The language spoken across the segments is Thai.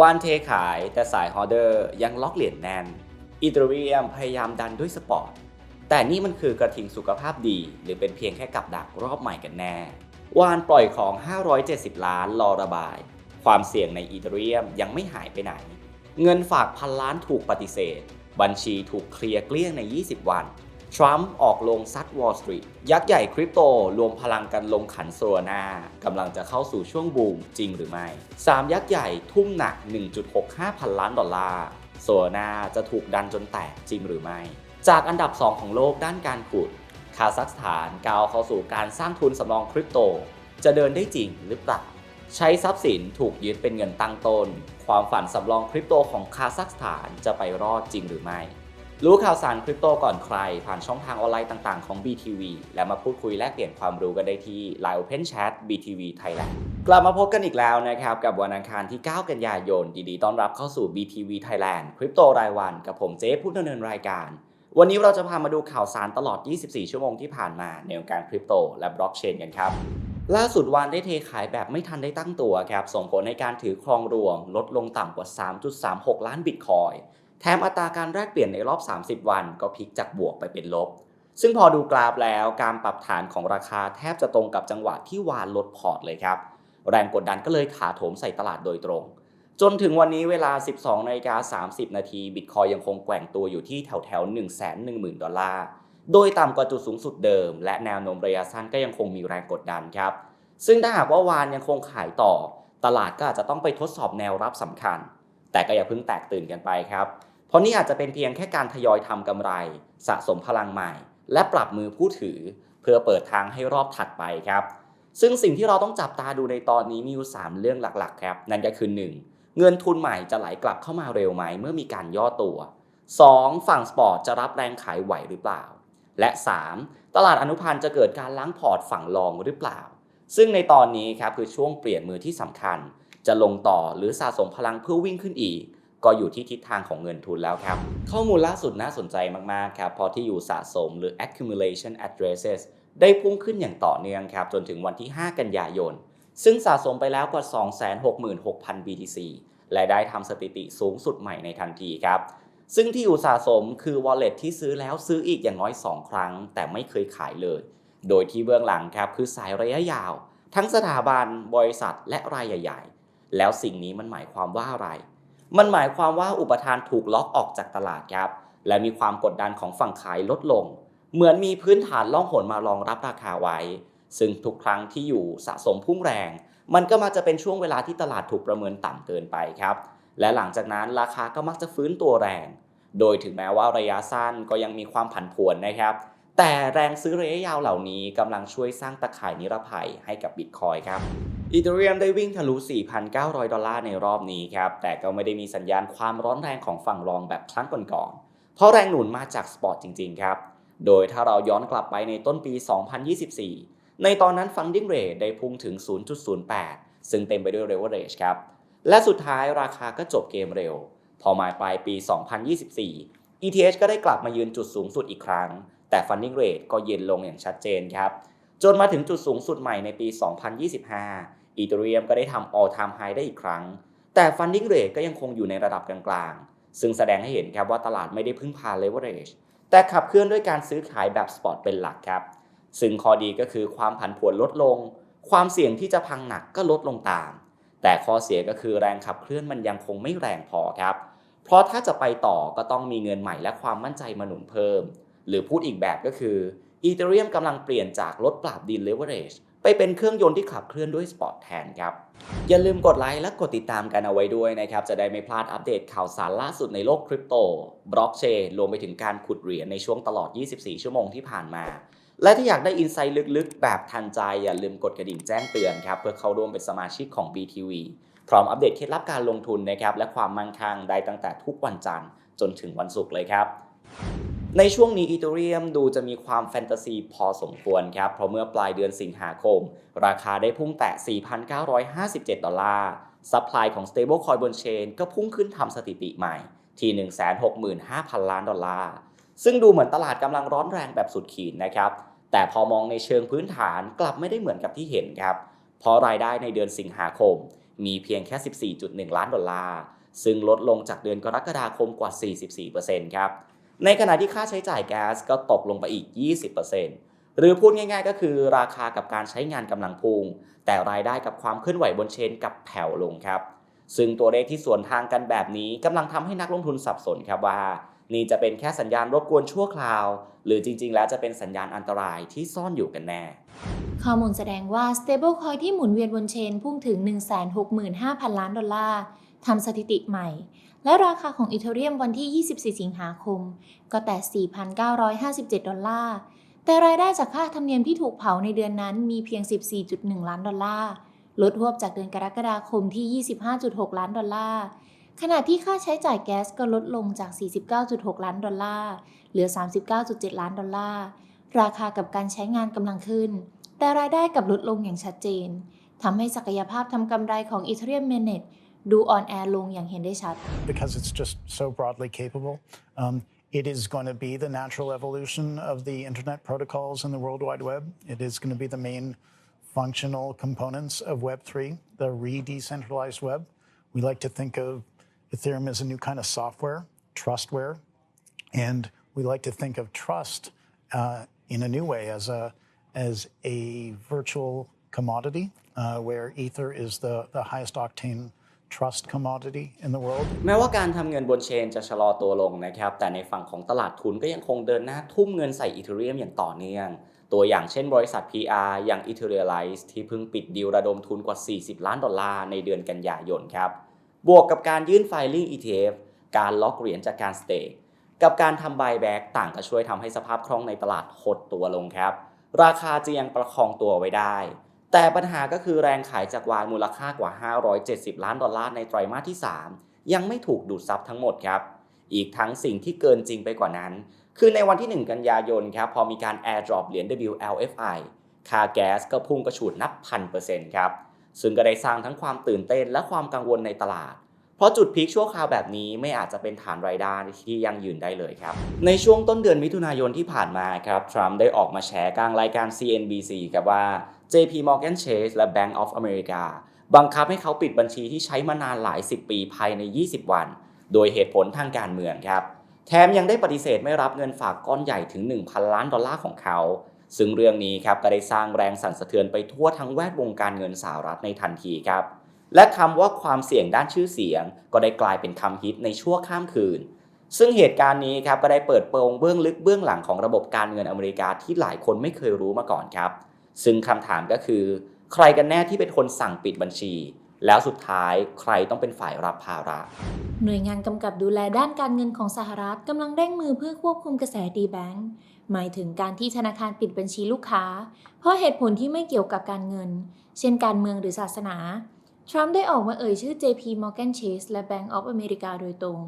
วานเทขายแต่สายฮอเดอร์ยังล็อกเหรียญแน่นอีเทเรียมพยายามดันด้วยสปอร์ต แต่นี่มันคือกระทิงสุขภาพดี หรือเป็นเพียงแค่กับดักรอบใหม่กันแน่ วานปล่อยของ 570 ล้านรอระบาย ความเสี่ยงในอีเทเรียมยังไม่หายไปไหน เงินฝากพันล้านถูกปฏิเสธ บัญชีถูกเคลียร์เกลี้ยงใน 20 วัน ทรัมป์ออกลงซัดวอลล์สตรีทยักษ์ใหญ่คริปโต รวมพลังกันลงขันโซลนากำลังจะเข้าสู่ช่วงบูมจริงหรือไม่ 3 ยักษ์ใหญ่ทุ่มหนัก 1.65 พันล้านดอลลาร์โซลนาจะถูกดันจนแตกจริงหรือไม่ จากอันดับ 2 ของโลกด้านการขุด คาซัคสถานก้าวเข้าสู่การสร้างทุนสำรองคริปโต จะเดินได้จริงหรือเปล่าใช้ทรัพย์สินถูกยึดเป็นเงินตั้งต้น ความฝันสำรองคริปโตของคาซัคสถานจะไปรอดจริงหรือไม่ รู้ข่าวสารคริปโตก่อนใคร ผ่านช่องทางออนไลน์ต่างๆของ BTV และมาพูดคุยแลกเปลี่ยนความรู้กันได้ที่ Line Open Chat BTV Thailand กลับมาพบกันอีกแล้วนะครับ กับวันอังคารที่ 9 กันยายนดีๆต้อนรับเข้าสู่ BTV Thailand คริปโตรายวันกับผมเจ๊ผู้ดำเนินรายการ วันนี้เราจะพามาดูข่าวสารตลอด 24 ชั่วโมงที่ผ่านมาในวงการคริปโตและบล็อกเชนกันครับล่าสุดวานได้เทขายแบบไม่ทันได้ตั้งตัวครับส่งผลในการถือครองรวมลดลงต่ำกว่า 3.36 ล้านบิตคอย แถมอัตราการแลกเปลี่ยนในรอบ 30 วันก็พลิกจากบวกไปเป็นลบ ซึ่งพอดูกราฟแล้วการปรับฐานของราคาแทบจะตรงกับจังหวะที่วานลดพอร์ตเลยครับ แรงกดดันก็เลยขาโถมใส่ตลาดโดยตรง จนถึงวันนี้เวลา 12นาฬิกา30 นาทีบิตคอยยังคงแกว่งตัวอยู่ที่แถวแถวๆ110,000 ดอลลาร์ โดยต่ำกว่าจุดสูงสุดเดิม และแนวโน้มระยะสั้นก็ยังคงมีแรงกดดันครับ ซึ่งถ้าหากว่าวานยังคงขายต่อ ตลาดก็อาจจะต้องไปทดสอบแนวรับสำคัญ แต่ก็อย่าเพิ่งแตกตื่นกันไปครับ เพราะนี่อาจจะเป็นเพียงแค่การทยอยทำกำไร สะสมพลังใหม่ และปรับมือผู้ถือ เพื่อเปิดทางให้รอบถัดไปครับ ซึ่งสิ่งที่เราต้องจับตาดูในตอนนี้มีอยู่ 3 เรื่องหลักๆ ครับ นั่นก็คือ 1. เงินทุนใหม่จะไหลกลับเข้ามาเร็วไหมเมื่อมีการย่อตัว 2. ฝั่งสปอร์ตจะรับแรงขายไหวหรือเปล่า และ 3. ตลาดอนุพันธ์จะเกิดการล้างพอร์ตฝั่งรองหรือเปล่า ซึ่งในตอนนี้ครับคือช่วงเปลี่ยนมือที่สำคัญ จะลงต่อหรือสะสมพลังเพื่อวิ่งขึ้นอีก ก็อยู่ที่ทิศทางของเงินทุนแล้วครับ ข้อมูลล่าสุดน่าสนใจมาก ๆ ครับพราะที่อยู่สะสมหรือ accumulation addresses ได้พุ่งขึ้นอย่างต่อเนื่องครับ จนถึงวันที่ 5 กันยายน ซึ่งสะสมไปแล้วกว่า 266,000 BTC และได้ทำสถิติสูงสุดใหม่ในทันทีครับ ซึ่งที่อยู่สะสมคือ wallet ที่ซื้อแล้วซื้ออีกอย่างน้อย 2 ครั้ง แต่ไม่เคยขายเลย โดยที่เบื้องหลังครับคือสายระยะยาว ทั้งสถาบัน บริษัท และรายใหญ่ ๆ แล้วสิ่งนี้มันหมายความว่าอะไร มันหมายความว่าอุปทานถูกล็อกออกจากตลาดครับ และมีความกดดันของฝั่งขายลดลง เหมือนมีพื้นฐานล่องหนมารองรับราคาไว้ ซึ่งทุกครั้งที่อยู่สะสมพุ่งแรง มันก็มักจะเป็นช่วงเวลาที่ตลาดถูกประเมินต่ำเกินไปครับ และหลังจากนั้นราคาก็มักจะฟื้นตัวแรง โดยถึงแม้ว่าระยะสั้นก็ยังมีความผันผวนนะครับ แต่แรงซื้อระยะยาวเหล่านี้กำลังช่วยสร้างตะข่ายนิรภัยให้กับบิตคอยครับ อีเทเรียมได้วิ่งทะลุ 4,900 ดอลลาร์ในรอบนี้ครับ แต่ก็ไม่ได้มีสัญญาณความร้อนแรงของฝั่งรองแบบครั้งก่อนๆ เพราะแรงหนุนมาจากสปอร์ตจริงๆ ครับ โดยถ้าเราย้อนกลับไปในต้นปี 2024 ในตอนนั้น funding rate ได้พุ่งถึง 0.08 ซึ่งเต็มไปด้วย leverage ครับ และสุดท้ายราคาก็จบเกมเร็ว พอมาปลายปี 2024 ETH ก็ได้กลับมายืนจุดสูงสุดอีกครั้ง แต่ funding rate ก็เย็นลงอย่างชัดเจนครับ จนมาถึงจุดสูงสุดใหม่ในปี 2025 อีเทเรียมก็ได้ทำ all time high ได้อีกครั้ง แต่ funding rate ก็ยังคงอยู่ในระดับกลางๆ ซึ่งแสดงให้เห็นครับว่าตลาดไม่ได้พึ่งพา leverage แต่ขับเคลื่อนด้วยการซื้อขายแบบ spot เป็นหลักครับ ซึ่งข้อดีก็คือความผันผวนลดลง ความเสี่ยงที่จะพังหนักก็ลดลงตาม แต่ข้อเสียก็คือแรงขับเคลื่อนมันยังคงไม่แรงพอครับ เพราะถ้าจะไปต่อก็ต้องมีเงินใหม่และความมั่นใจมาหนุนเพิ่ม หรือพูดอีกแบบก็คือ อีเทเรียมกำลังเปลี่ยนจากลดปราบดินเลเวอเรจไปเป็นเครื่องยนต์ที่ขับเคลื่อนด้วยสปอร์ตแทนครับ อย่าลืมกดไลค์และกดติดตามกันเอาไว้ด้วยนะครับ จะได้ไม่พลาดอัปเดตข่าวสารล่าสุดในโลกคริปโต บล็อกเชนรวมไปถึงการขุดเหรียญในช่วงตลอด 24 ชั่วโมงที่ผ่านมา และถ้าอยากได้อินไซต์ลึกๆ แบบทันใจ อย่าลืมกดกระดิ่งแจ้งเตือนครับ เพื่อเข้าร่วมเป็นสมาชิกของ BTV พร้อมอัปเดตเคล็ดลับการลงทุนนะครับและความมั่งคั่งได้ตั้งแต่ทุกวันจันทร์จนถึงวันศุกร์เลยครับ ในช่วงนี้อีเทเรียมดูจะมีความแฟนตาซีพอสมควรครับ เพราะเมื่อปลายเดือนสิงหาคม ราคาได้พุ่งแตะ 4,957 ดอลลาร์ซัพพลายของ Stablecoin บนเชนก็พุ่งขึ้นทำสถิติใหม่ที่ 165,000 ล้านดอลลาร์ ซึ่งดูเหมือนตลาดกำลังร้อนแรงแบบสุดขีดนะครับ แต่พอมองในเชิงพื้นฐานกลับไม่ได้เหมือนกับที่เห็นครับ เพราะรายได้ในเดือนสิงหาคม มีเพียงแค่ 14.1 ล้านดอลลาร์ ซึ่งลดลงจากเดือนกรกฎาคมกว่า 44%ครับ ในขณะที่ค่าใช้จ่ายแก๊สก็ตกลงไปอีก 20%หรือพูดง่ายๆ ก็คือราคากับการใช้งานกำลังพุ่งแต่รายได้กับความเคลื่อนไหวบนเชนกับแผ่วลงครับ ซึ่งตัวเลขที่สวนทางกันแบบนี้กำลังทำให้นักลงทุนสับสนครับว่า นี่จะเป็นแค่สัญญาณรบกวนชั่วคราว หรือจริง ๆ แล้วจะเป็นสัญญาณอันตรายที่ซ่อนอยู่กันแน่ ข้อมูลแสดงว่า stablecoin ที่หมุนเวียนบนเชนพุ่งถึง 165,000 ล้านดอลลาร์ทำสถิติใหม่ และราคาของอีเทเรียมวันที่ 24 สิงหาคม ก็แต่ 4,957 ดอลลาร์ แต่รายได้จากค่าธรรมเนียมที่ถูกเผาในเดือนนั้นมีเพียง 14.1 ล้านดอลลาร์ ลดหวบจากเดือนกรกฎาคมที่ 25.6 ล้านดอลลาร์ ขณะที่ค่าใช้จ่ายแก๊สก็ลดลงจาก 49.6 ล้านดอลลาร์เหลือ 39.7 ล้านดอลลาร์ ราคากับการใช้งานกำลังขึ้น แต่รายได้กับลดลงอย่างชัดเจนทำให้ศักยภาพทำกำไรของ Ethereum Mainnet ดูอ่อนแอลงอย่างเห็นได้ชัด because it's just so broadly capable. Um, it is going to be the natural evolution of the internet protocols in the World Wide Web. It is going to be the main functional components of Web3, the re decentralized web. We like to think of Ethereum as a new kind of software, trustware, and we like to think of trust uh, in a new way as a as a virtual commodity, uh, where Ether is the, the highest octane trust commodity in the world. แม้ว่าการทำเงินบนเชนจะชะลอตัวลงนะครับ แต่ในฝั่งของตลาดทุนก็ยังคงเดินหน้าทุ่มเงินใส่อีเทเรียมอย่างต่อเนื่อง ตัวอย่างเช่นบริษัท PR อย่าง Etherealize ที่เพิ่งปิดดีลระดมทุนกว่า 40 ล้านดอลลาร์ในเดือนกันยายนครับ บวกกับการยื่นไฟลิ่ง ETF การล็อกเหรียญจากการสเตกกับการทำ buyback ต่างก็ช่วยทำให้สภาพคล่องในตลาดหดตัวลงครับ ราคาจะยังประคองตัวไว้ได้ แต่ปัญหาก็คือแรงขายจากวายมูลค่ากว่า 570 ล้านดอลลาร์ในไตรมาสที่ 3 ยังไม่ถูกดูดซับทั้งหมดครับ อีกทั้งสิ่งที่เกินจริงไปกว่านั้น คือในวันที่ 1 กันยายนครับพอมีการ airdrop เหรียญ WLFI ค่าแก๊สก็พุ่งกระฉูดนับพันเปอร์เซ็นต์ครับ ซึ่งก็ได้สร้างทั้งความตื่นเต้นและความกังวลในตลาด เพราะจุดพีคชั่วคราวแบบนี้ไม่อาจจะเป็นฐานรายได้ที่ยั่งยืนได้เลยครับ ในช่วงต้นเดือนมิถุนายนที่ผ่านมาครับทรัมป์ได้ออกมาแฉกลางรายการ CNBC ครับว่า JP Morgan Chase และ Bank of America บังคับให้เขาปิดบัญชีที่ใช้มานานหลาย 10 ปีภายใน 20 วัน โดยเหตุผลทางการเมืองครับ แถมยังได้ปฏิเสธไม่รับเงินฝากก้อนใหญ่ถึง 1,000 ล้านดอลลาร์ของเขา ซึ่งเรื่องนี้ครับก็ได้สร้างแรงสั่นสะเทือนไปทั่วทั้งแวดวงการเงินสหรัฐในทันทีครับ และคำว่าความเสี่ยงด้านชื่อเสียง ก็ได้กลายเป็นคำฮิตในชั่วข้ามคืน ซึ่งเหตุการณ์นี้ครับก็ได้เปิดโปงเบื้องลึกเบื้องหลังของระบบการเงินอเมริกาที่หลายคนไม่เคยรู้มาก่อนครับ ซึ่งคำถามก็คือ ใครกันแน่ที่เป็นคนสั่งปิดบัญชี แล้วสุดท้ายใครต้องเป็นฝ่ายรับภาระหน่วยงานกำกับดูแลด้านการเงินของสหรัฐกำลังเร่งมือเพื่อควบคุมกระแสดีแบงก์ หมายถึงการที่ธนาคารปิดบัญชีลูกค้า เพราะเหตุผลที่ไม่เกี่ยวกับการเงิน เช่นการเมืองหรือศาสนา ทรัมป์ได้ออกมาเอ่ยชื่อ JP Morgan Chase และ Bank of America โดยตรง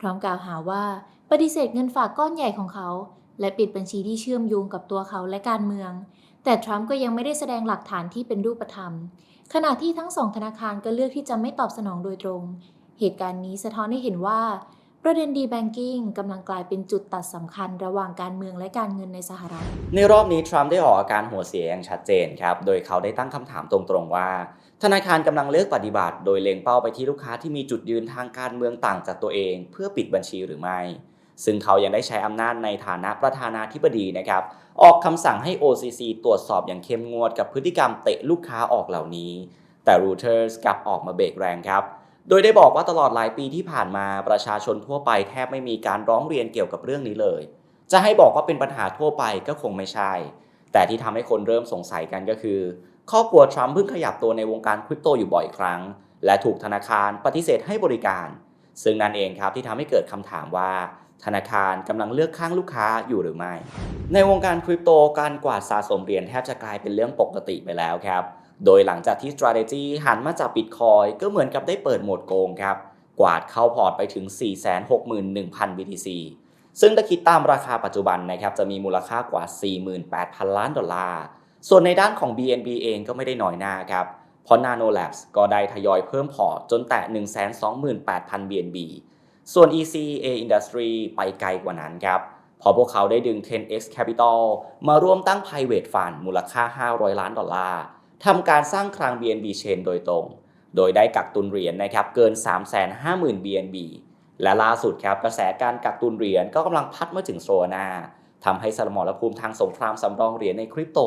พร้อมกล่าวหาว่าปฏิเสธเงินฝากก้อนใหญ่ของเขา และปิดบัญชีที่เชื่อมโยงกับตัวเขาและการเมือง แต่ทรัมป์ก็ยังไม่ได้แสดงหลักฐานที่เป็นรูปธรรม ขณะที่ทั้งสองธนาคารก็เลือกที่จะไม่ตอบสนองโดยตรง เหตุการณ์นี้สะท้อนให้เห็นว่า ประเด็นดีแบงกิ้งกำลังกลายเป็นจุดตัดสำคัญระหว่างการเมืองและการเงินในสหรัฐ ในรอบนี้ทรัมป์ได้ออกอาการหัวเสียอย่างชัดเจนครับ โดยเขาได้ตั้งคำถามตรงๆว่า ธนาคารกำลังเลือกปฏิบัติ โดยเล็งเป้าไปที่ลูกค้าที่มีจุดยืนทางการเมืองต่างจากตัวเอง เพื่อปิดบัญชีหรือไม่ ซึ่งเขายังได้ใช้อำนาจในฐานะประธานาธิบดีนะครับ ออกคำสั่งให้ OCC ตรวจสอบอย่างเข้มงวดกับพฤติกรรมเตะลูกค้าออกเหล่านี้ แต่ Reuters กลับออกมาเบรกแรงครับ โดยได้บอกว่าตลอดหลายปีที่ผ่านมาประชาชนทั่วไปแทบไม่มีการร้องเรียนเกี่ยวกับเรื่องนี้เลย จะให้บอกว่าเป็นปัญหาทั่วไปก็คงไม่ใช่ แต่ที่ทำให้คนเริ่มสงสัยกันก็คือ ครอบครัวทรัมป์เพิ่งขยับตัวในวงการคริปโตอยู่บ่อยครั้ง และถูกธนาคารปฏิเสธให้บริการ ซึ่งนั่นเองครับที่ทำให้เกิดคำถามว่า ธนาคารกำลังเลือกข้างลูกค้าอยู่หรือไม่ ในวงการคริปโตการกวาดสะสมเหรียญแทบจะกลายเป็นเรื่องปกติไปแล้วครับ โดยหลังจากที่ strategy หันมาจับ Bitcoin ก็เหมือนกับได้เปิดโหมดโกงครับ กวาดเข้าพอร์ตไปถึง 461,000 BTC ซึ่งถ้าคิดตามราคาปัจจุบันนะครับจะมีมูลค่ากว่า 48,000 ล้านดอลลาร์ ส่วนในด้านของ BNB เองก็ไม่ได้น้อยหน้าครับ เพราะ Nano Labs ก็ได้ทยอยเพิ่มพอร์ตจนแตะ 128,000 BNB ส่วน ECA Industry ไปไกลกว่านั้นครับพอพวกเขาได้ดึง 10x Capital มาร่วมตั้ง private fund มูลค่า 500 ล้านดอลลาร์ ทำการสร้างคลัง BNB Chain โดยตรง โดยได้กักตุนเหรียญนะครับเกิน 350,000 BNB และล่าสุดครับกระแสการกักตุนเหรียญก็กำลังพัดมาถึงโซนาทำให้สมรภูมิทางสงครามสำรองเหรียญในคริปโต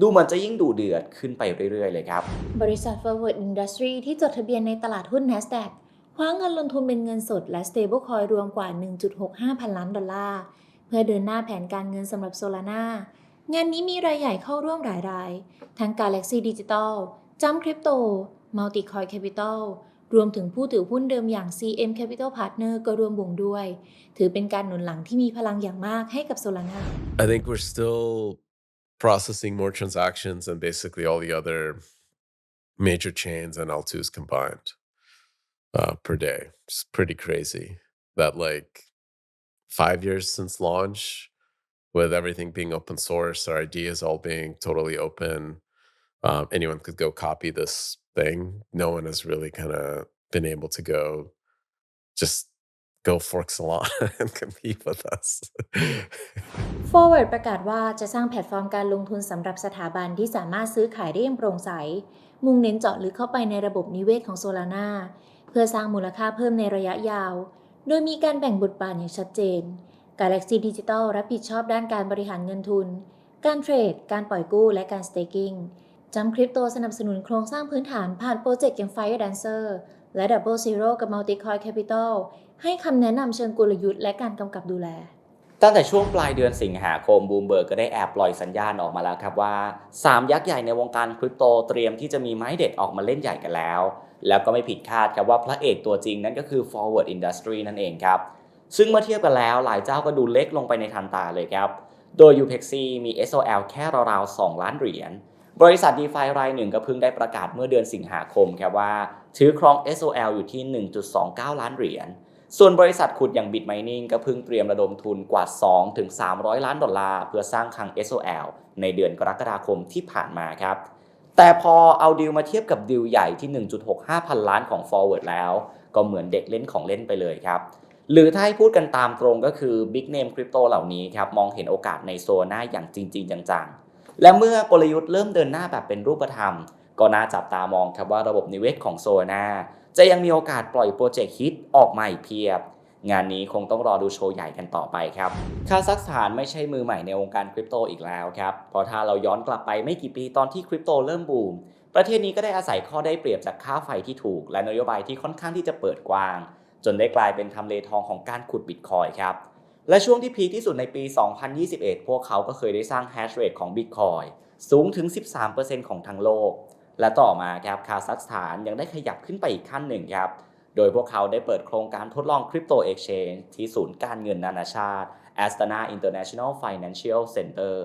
ดูเหมือนจะยิ่งดูเดือดขึ้นไปเรื่อยๆ เลยครับ บริษัท Forward Industry ที่จดทะเบียนในตลาดหุ้น NASDAQ คว้าเงินลงทุนเป็นเงินสดและ stablecoin รวมกว่า 1.65 พันล้านดอลลาร์ เพื่อเดินหน้าแผนการเงินสำหรับ Solana งานนี้มีรายใหญ่เข้าร่วมหลายราย ทั้ง Galaxy Digital, Jump Crypto, Multicoin Capital รวมถึงผู้ถือหุ้นเดิมอย่าง CM Capital Partner ก็ร่วมวงด้วย ถือเป็นการหนุนหลังที่มีพลังอย่างมากให้กับ Solana I think we're still processing more transactions than basically all the other major chains and L2s combined uh, per day. It's pretty crazy that, like, five years since launch, with everything being open source, our ideas all being totally open, um, anyone could go copy this thing. No one has really kind of been able to go just go fork Solana and compete with us. Forward ประกาศว่าจะสร้างแพลตฟอร์มการลงทุนสำหรับสถาบันที่สามารถซื้อขายได้อย่างโปร่งใส มุ่งเน้นเจาะลึกเข้าไปในระบบนิเวศของ Solana เพื่อสร้างมูลค่าเพิ่มในระยะยาว โดยมีการแบ่งบทบาทอย่างชัดเจน Galaxy Digital รับผิดชอบด้านการบริหารเงินทุน การเทรด การปล่อยกู้ และการ staking จัมคริปโตสนับสนุนโครงสร้างพื้นฐานผ่านโปรเจกต์อย่าง Fire Dancer และ Double Zero กับ Multicoin Capital ให้คำแนะนำเชิงกลยุทธ์และการกำกับดูแล ตั้งแต่ช่วงปลายเดือนสิงหาคมบูมเบิร์กก็ได้แอบปล่อยสัญญาณออกมาแล้วครับว่า 3 ยักษ์ใหญ่ในวงการคริปโตเตรียมที่จะมีไม้เด็ดออกมาเล่นใหญ่กันแล้ว แล้วก็ไม่ผิดคาดครับว่าพระเอกตัวจริงนั้นก็คือ forward industry นั่นเองครับ ซึ่งเมื่อเทียบกันแล้วหลายเจ้าก็ดูเล็กลงไปในทันตาเลยครับ โดย UPEXI มี SOL แค่ราวๆ 2 ล้านเหรียญ บริษัท DeFi รายหนึ่งก็เพิ่งได้ประกาศเมื่อเดือนสิงหาคมครับว่า ถือครอง SOL อยู่ที่ 1.29 ล้านเหรียญ ส่วนบริษัทขุดอย่าง Bitmining ก็เพิ่งเตรียมระดมทุนกว่า 2-300 ล้านดอลลาร์เพื่อสร้างคลัง SOL ในเดือนกรกฎาคมที่ผ่านมาครับแต่พอเอาดีลมาเทียบกับดีลใหญ่ที่ 1.65 พันล้านของ Forward แล้ว ก็เหมือนเด็กเล่นของเล่นไปเลยครับ หรือถ้าให้พูดกันตามตรงก็คือ Big Name Crypto เหล่านี้ครับมองเห็นโอกาสในโซนหน้าอย่างจริง ๆ จังๆ และเมื่อกลยุทธ์เริ่มเดินหน้าแบบเป็นรูปธรรม ก็น่าจับตามองครับว่าระบบนิเวศของโซน่าจะยังมีโอกาสปล่อยโปรเจกต์ฮิตออกมาอีกเพียบ งานนี้คงต้องรอดูโชว์ใหญ่กันต่อไปครับคาซัคสถานไม่ใช่มือใหม่ในวงการคริปโตอีกแล้วครับเพราะถ้าเราย้อนกลับไปไม่กี่ปีตอนที่คริปโตเริ่มบูมประเทศนี้ก็ได้อาศัยข้อได้เปรียบจากค่าไฟที่ถูก และนโยบายที่ค่อนข้างที่จะเปิดกว้าง จนได้กลายเป็นทำเลทองของการขุดบิตคอยครับ และช่วงที่พีที่สุดในปี 2021 พวกเขาก็เคยได้สร้างแฮชเรทของ Bitcoin สูงถึง 13%ของทั้งโลก และต่อมาครับคาซัคสถานยังได้ขยับขึ้นไปอีกขั้นหนึ่งครับโดยพวกเขาได้เปิดโครงการทดลองคริปโตเอ็กชแนนที่ศูนย์การเงินนานาชาติ Astana International Financial Center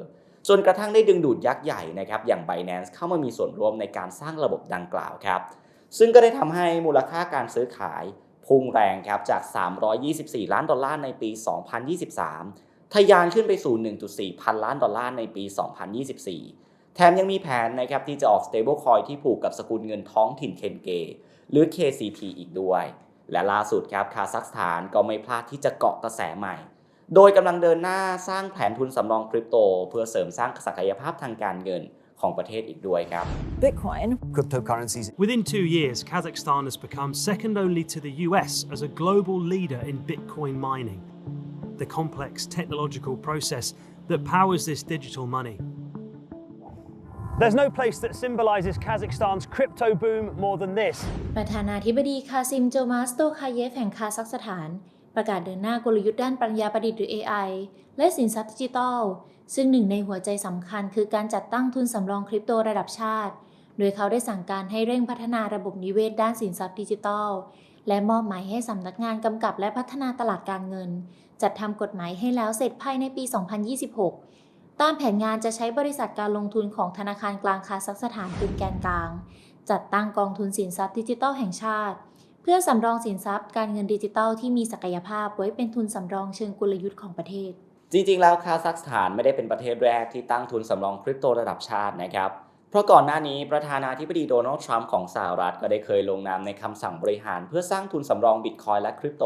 จนกระทั่งได้ดึงดูดยักษ์ใหญ่นะครับอย่าง Binance เข้ามามีส่วนร่วมในการสร้างระบบดังกล่าวครับ ซึ่งก็ได้ทำให้มูลค่าการซื้อขาย พุ่งแรงครับจาก 324 ล้านดอลลาร์ในปี 2023 ทะยานขึ้นไปสู่ 1.4 พันล้านดอลลาร์ในปี 2024 แถมยังมีแผนนะครับที่จะออก stablecoin ที่ผูกกับสกุลเงินท้องถิ่นเคนเก หรือ KCT อีกด้วย และล่าสุดครับคาซัคสถานก็ไม่พลาดที่จะเกาะกระแสใหม่ โดยกำลังเดินหน้าสร้างแผนทุนสำรองคริปโต เพื่อเสริมสร้างศักยภาพทางการเงิน ของประเทศอีกด้วยครับ Bitcoin cryptocurrencies. Within two years, Kazakhstan has become second only to the US as a global leader in Bitcoin mining, the complex technological process that powers this digital money. There's no place that symbolizes Kazakhstan's crypto boom more than this. ประธานาธิบดีคาซิมโจมาสโตคาเยฟแห่งคาซัคสถาน ประกาศเดินหน้ากลยุทธ์ด้านปัญญาประดิษฐ์หรือ AI และสินทรัพย์ดิจิทัล ซึ่งหนึ่งในหัวใจสำคัญคือการจัดตั้งทุนสำรองคริปโตระดับชาติ โดยเขาได้สั่งการให้เร่งพัฒนาระบบนิเวศด้านสินทรัพย์ดิจิทัล และมอบหมายให้สำนักงานกำกับและพัฒนาตลาดการเงิน จัดทำกฎหมายให้แล้วเสร็จภายในปี 2026 ตามแผนงานจะใช้บริษัทการลงทุนของธนาคารกลางคาซัคสถานเป็นแกนกลาง จัดตั้งกองทุนสินทรัพย์ดิจิทัลแห่งชาติ เพื่อสำรองสินทรัพย์การเงินดิจิทัลที่มีศักยภาพไว้เป็นทุนสำรองเชิงกลยุทธ์ของประเทศ จริงๆ แล้วคาซัคสถานไม่ได้เป็นประเทศแรกที่ตั้งทุนสำรองคริปโตระดับชาตินะครับ เพราะก่อนหน้านี้ประธานาธิบดีโดนัลด์ทรัมป์ของสหรัฐก็ได้เคยลงนามในคำสั่งบริหาร เพื่อสร้างทุนสำรองบิตคอยและคริปโต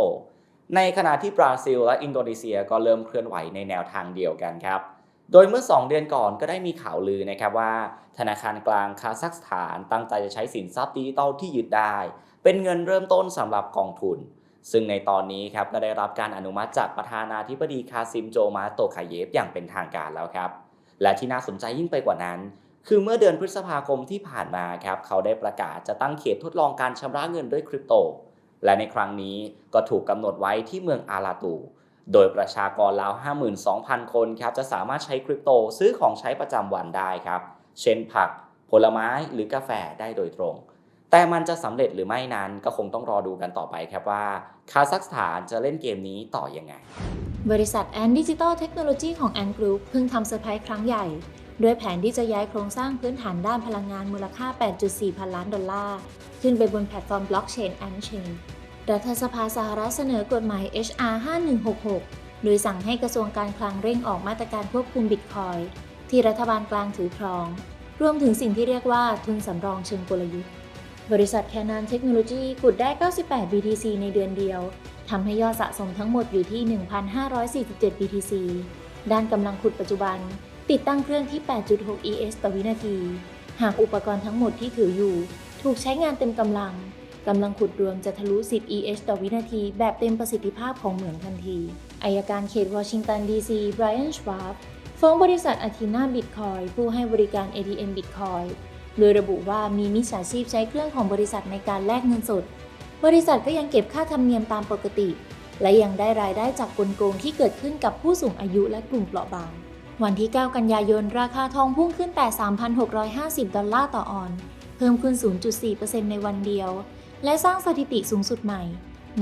ในขณะที่บราซิลและอินโดนีเซียก็เริ่มเคลื่อนไหวในแนวทางเดียวกันครับ โดยเมื่อ 2 เดือนก่อนก็ได้มีข่าวลือนะครับว่า ธนาคารกลางคาซัคสถานตั้งใจจะใช้สินทรัพย์ดิจิตอลที่ยึดได้ เป็นเงินเริ่มต้นสำหรับกองทุน ซึ่งในตอนนี้ครับก็ได้รับการอนุมัติจากประธานาธิบดีคาซิมโจมาโตคาเยฟอย่างเป็นทางการแล้วครับ และที่น่าสนใจยิ่งไปกว่านั้น คือเมื่อเดือนพฤษภาคมที่ผ่านมาครับเขาได้ประกาศจะตั้งเขตทดลองการชำระเงินด้วยคริปโต และในครั้งนี้ก็ถูกกำหนดไว้ที่เมืองอาลาตู โดยประชากรราว 52,000 คนครับจะสามารถใช้คริปโตซื้อของใช้ประจำวันได้ครับ เช่นผัก ผลไม้หรือกาแฟได้โดยตรง แต่มันจะสำเร็จหรือไม่นั้นก็คงต้องรอดูกันต่อไปครับว่าคาซัคสถานจะเล่นเกมนี้ต่อยังไง บริษัทแอนดิจิตอลเทคโนโลยีของแอนกรุ๊ปเพิ่งทำเซอร์ไพรส์ครั้งใหญ่ ด้วยแผนที่จะย้ายโครงสร้างพื้นฐานด้านพลังงานมูลค่า 8.4 พันล้านดอลลาร์ ขึ้นไปบนแพลตฟอร์มบล็อกเชนแอนเชนรัฐสภาสหรัฐเสนอกฎหมาย HR 5166 โดยสั่งให้กระทรวงการคลังเร่งออกมาตรการควบคุมบิตคอยที่รัฐบาลกลางถือครอง รวมถึงสิ่งที่เรียกว่าทุนสำรองเชิงกลยุทธ์ บริษัทแคนานเทคโนโลยีขุดได้ 98 BTC ในเดือนเดียว ทำให้ยอดสะสมทั้งหมดอยู่ที่ 1,547 BTC ด้านกำลังขุดปัจจุบัน ติดตั้งเครื่องที่ 8.6 ES ต่อวินาที หากอุปกรณ์ทั้งหมดที่ถืออยู่ ถูกใช้งานเต็มกำลัง กำลังขุดรวมจะทะลุ 10 ES ต่อวินาที แบบเต็มประสิทธิภาพของเหมืองทันที อายการเขตวอชิงตันดีซีไบรอันชวาร์ฟ้องบริษัทอาทีนาบิตคอยผู้ให้บริการ ATM บิตคอย โดยระบุว่ามีมิจฉาชีพใช้เครื่องของบริษัทในการแลกเงินสด บริษัทก็ยังเก็บค่าธรรมเนียมตามปกติ และยังได้รายได้จากกลโกงที่เกิดขึ้นกับผู้สูงอายุและกลุ่มเปราะบาง วันที่ 9 กันยายน ราคาทองพุ่งขึ้นแต่ 3,650 ดอลลาร์ต่อออน เพิ่มขึ้น 0.4%ในวันเดียว และสร้างสถิติสูงสุดใหม่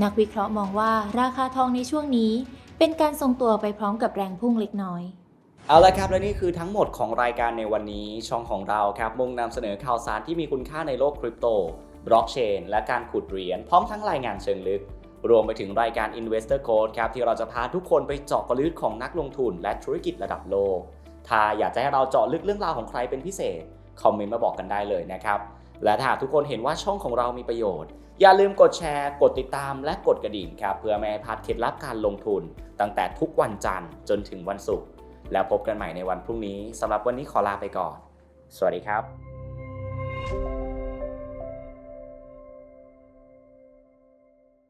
นักวิเคราะห์มองว่าราคาทองในช่วงนี้ เป็นการทรงตัวไปพร้อมกับแรงพุ่งเล็กน้อย เอาละครับและนี่คือทั้งหมดของรายการในวันนี้ช่องของเราครับมุ่งนำเสนอข่าวสารที่มีคุณค่าในโลกคริปโตบล็อกเชนและการขุดเหรียญพร้อมทั้งรายงานเชิงลึก รวมไปถึงรายการ Investor Code ครับที่เราจะพาทุกคนไปเจาะกลยุทธ์ของนักลงทุนและธุรกิจระดับโลก ถ้าอยากจะให้เราเจาะลึกเรื่องราวของใครเป็นพิเศษคอมเมนต์มาบอกกันได้เลยนะครับและถ้าทุกคนเห็นว่าช่องของเรามีประโยชน์ อย่าลืมกดแชร์ กดติดตามและกดกระดิ่งครับเพื่อไม่ให้พลาดเคล็ดลับการลงทุน ตั้งแต่ทุกวันจันทร์จนถึงวันศุกร์ แล้วพบกันใหม่ในวันพรุ่งนี้สำหรับวันนี้ขอลาไปก่อน สวัสดีครับ